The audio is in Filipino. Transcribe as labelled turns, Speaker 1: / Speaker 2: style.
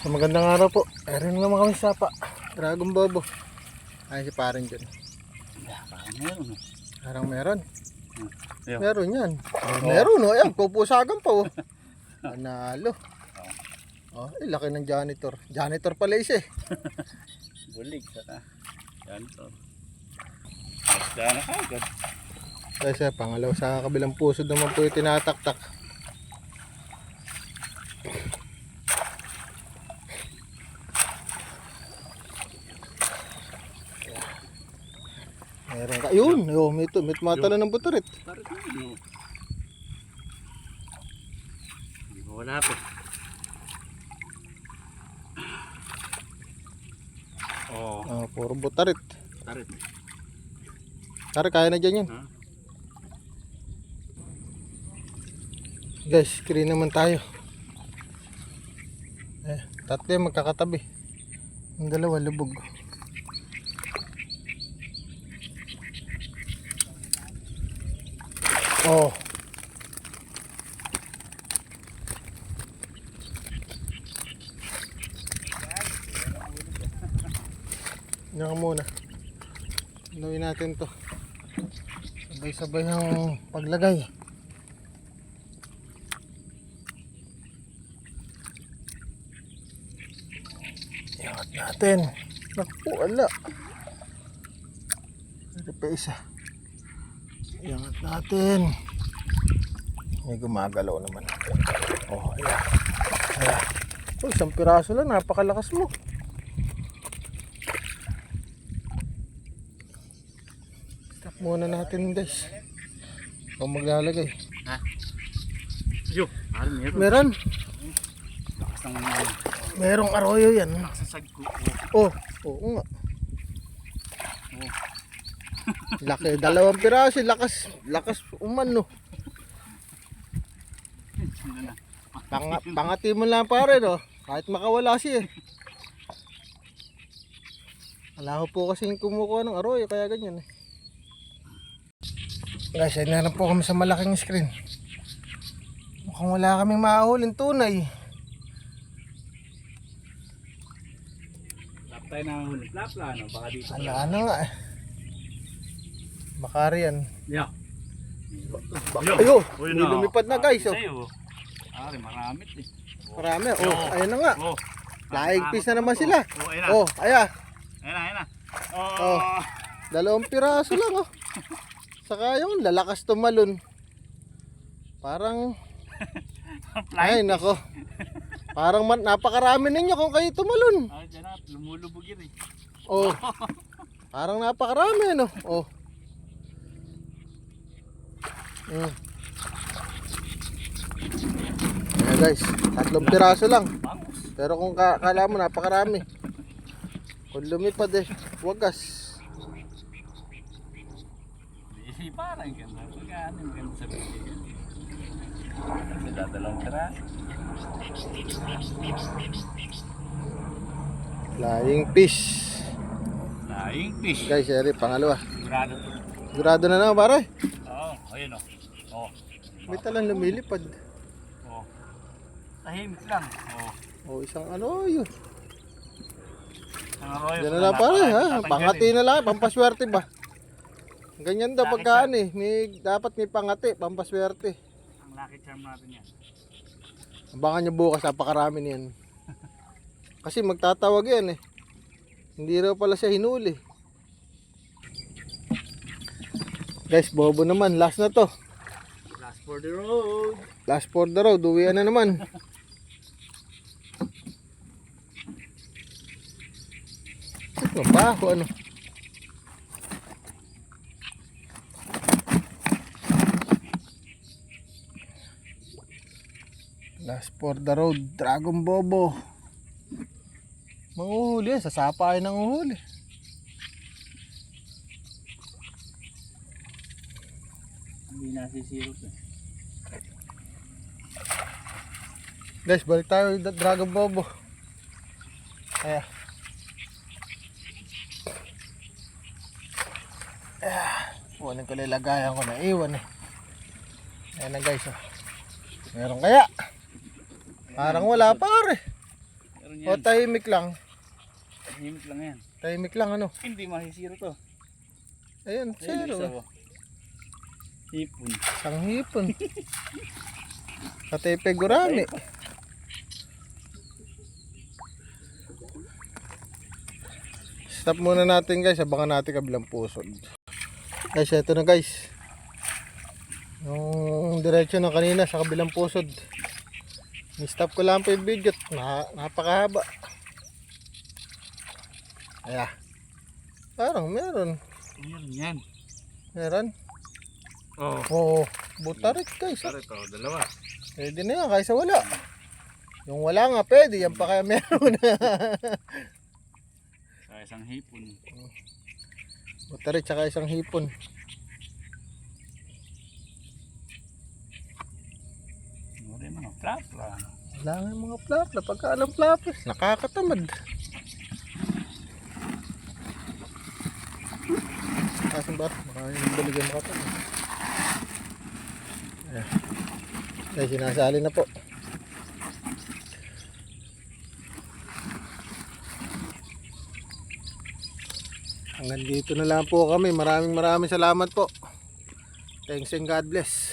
Speaker 1: So magandang araw po. Meron naman kami sapa. Dragon Bobo. Ay si parin dyan.
Speaker 2: Yeah, parang meron. eh.
Speaker 1: Parang meron.
Speaker 2: Ayun.
Speaker 1: Meron yan. Oh, meron oh. Ayan, pupusagan pa oh. Panalo. Oh, eh, laki ng janitor. Janitor pala isa eh.
Speaker 2: Bulig. Yan to. Basta na kagad.
Speaker 1: Kasi pangalaw sa kabilang puso naman po yung tinataktak. Meron ka. Yun, yun may, may tumatalo ng buturit.
Speaker 2: Parang ano. Hindi ko wala po. Oh,
Speaker 1: Oh, puro butarit.
Speaker 2: tarit.
Speaker 1: Tara, kaya na dyan yan.
Speaker 2: Ha?
Speaker 1: Guys, screen naman tayo. Eh, tatlo yung magkakatabi. Ang dalawa, lubog. Oh. Yan muna. Gawin natin to. Sabay-sabay ang paglagay. Iangat natin. Naku, wala. Ito pa isa. Iangat natin. May gumagalaw naman. Oh, ayan. Ayan. Oh, isang piraso lang. Napakalakas mo. Stop muna natin guys. Kung maglalagay.
Speaker 2: Yo, parang meron.
Speaker 1: Meron.
Speaker 2: Lakas ng
Speaker 1: Merong arroyo yan.
Speaker 2: sasag ko.
Speaker 1: Oh, oo nga. Laki, dalawang piraso, lakas, lakas umano.
Speaker 2: Ano?
Speaker 1: Pang, pangati mo lang pare, no? Kahit makawala siya. eh. Wala ko po kasing kumukuha ng arroyo, kaya ganyan eh. Guys, ay naran po kami sa malaking screen. Mukhang wala kaming mahuling tunay.
Speaker 2: Lap tayo na huli. Lap la, no? Baka dito.
Speaker 1: Wala na nga eh. Bakari yan.
Speaker 2: Yeah.
Speaker 1: Ayo, may lumipad na guys. Oh.
Speaker 2: Sa'yo. Ari, maramit eh.
Speaker 1: Marami. Oh, ayun na nga.
Speaker 2: Oh.
Speaker 1: Laing piece na naman
Speaker 2: to.
Speaker 1: sila.
Speaker 2: Oh, ayun na.
Speaker 1: Oh, aya.
Speaker 2: Ayun na, ayun na.
Speaker 1: Oh.
Speaker 2: Oh.
Speaker 1: Dalawang piraso lang oh. Saka yung lalakas tumalon. Parang ay nako. Parang man, napakarami ninyo kung kayo tumalon.
Speaker 2: Ah, dyan na. Lumulubog yun eh.
Speaker 1: Oh. Parang napakarami no. Oh. Mm. Ayan guys, tatlong piraso lang. Pero kung ka kala mo napakarami. Kung lumipad eh, wagas.
Speaker 2: Di parang ganda. Pagka ano, maganda sa video. Kasi dadalawang tira.
Speaker 1: Flying fish.
Speaker 2: Flying fish.
Speaker 1: Guys, eri pangalawa.
Speaker 2: Sigurado.
Speaker 1: Sigurado na naman pare.
Speaker 2: Oo, ayun o. Oh.
Speaker 1: May talang lumilipad.
Speaker 2: Oh. Tahimik lang. Oh.
Speaker 1: O isang ano yun.
Speaker 2: Ang arroyo.
Speaker 1: Yan na lang pare ha. Pangati na lang, pampaswerte ba? Ganyan daw pagkaan eh. May, dapat may pangati, pampaswerte.
Speaker 2: Ang lucky charm natin yan.
Speaker 1: Abangan nyo bukas, napakarami niyan. Kasi magtatawag yan eh. Hindi raw pala siya hinuli. Guys, bobo naman. Last na to.
Speaker 2: For the road.
Speaker 1: Last for the road. Uwian na naman. Ito ba ako ano? Last for the road. Dragon Bobo. Manguhuli. Sa sapa ay nanguhuli.
Speaker 2: Hindi nasisirop eh.
Speaker 1: Guys, balik tayo sa Dragon Bobo. Ayan. Ah, kunin ko lilagayan ko na iwan eh. Ayan na guys. Oh. Meron kaya? Parang wala pare. O tahimik lang.
Speaker 2: Tahimik lang yan.
Speaker 1: Tahimik lang ano.
Speaker 2: Hindi masisiro to.
Speaker 1: Ayan, zero.
Speaker 2: oh. Hipon.
Speaker 1: Isang hipon. Katepe gurami. Stop muna natin guys. Abangan natin kabilang pusod. Guys, ito na guys. Yung diretsyo na kanina sa kabilang pusod. Ni-stop ko lang po yung video. Na, napakahaba. Ayan. Parang meron.
Speaker 2: Meron yan.
Speaker 1: Meron.
Speaker 2: Oo.
Speaker 1: Oo. Butarik guys.
Speaker 2: Sorry to, dalawa.
Speaker 1: Pwede na yan, kaysa wala. Yung wala nga, pwede. Yan pa kaya meron.
Speaker 2: Sa isang hipon.
Speaker 1: Butari, tsaka isang hipon.
Speaker 2: Meron yung mga plapla.
Speaker 1: Wala nga yung mga plapla. Pagka alam plapla, nakakatamad. Asan ba? Yung baligan mo ka Ayan. Ay, sinasali na po. Hanggang dito na lang po kami. Maraming maraming salamat po. Thanks and God bless.